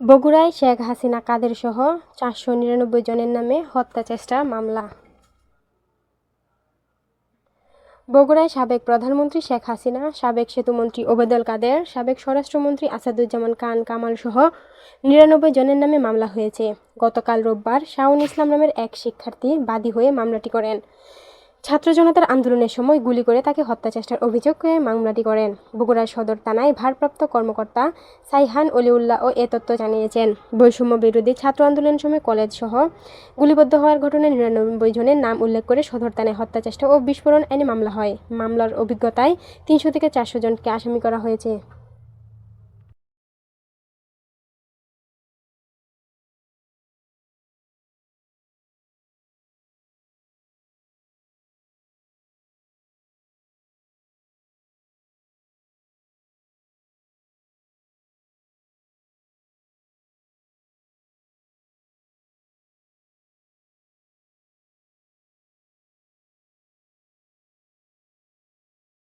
বগুড়ায় শেখ হাসিনা কাদের সহ চারশো নিরানব্বই জনের নামে হত্যা চেষ্টা, মামলা। বগুড়ায় সাবেক প্রধানমন্ত্রী শেখ হাসিনা, সাবেক সেতুমন্ত্রী ওবেদল কাদের, সাবেক স্বরাষ্ট্রমন্ত্রী আসাদুজ্জামান খান কামাল সহ নিরানব্বই জনের নামে মামলা হয়েছে। গতকাল রোববার শাওন ইসলাম নামের এক শিক্ষার্থী বাদী হয়ে মামলাটি করেন। ছাত্র জনতার আন্দোলনের সময় গুলি করে তাকে হত্যা চেষ্টার অভিযোগ মামলাটি করেন। বগুড়ার সদর থানায় ভারপ্রাপ্ত কর্মকর্তা সাইহান অলিউল্লাহ ও এ তথ্য জানিয়েছেন। বৈষম্য বিরোধী ছাত্র আন্দোলনের সময় কলেজ সহ গুলিবদ্ধ হওয়ার ঘটনায় নিরানব্বই জনের নাম উল্লেখ করে সদর থানায় হত্যা চেষ্টা ও বিস্ফোরণ আইনে মামলা হয়। মামলার অভিজ্ঞতায় তিনশো থেকে চারশো জনকে আসামি করা হয়েছে।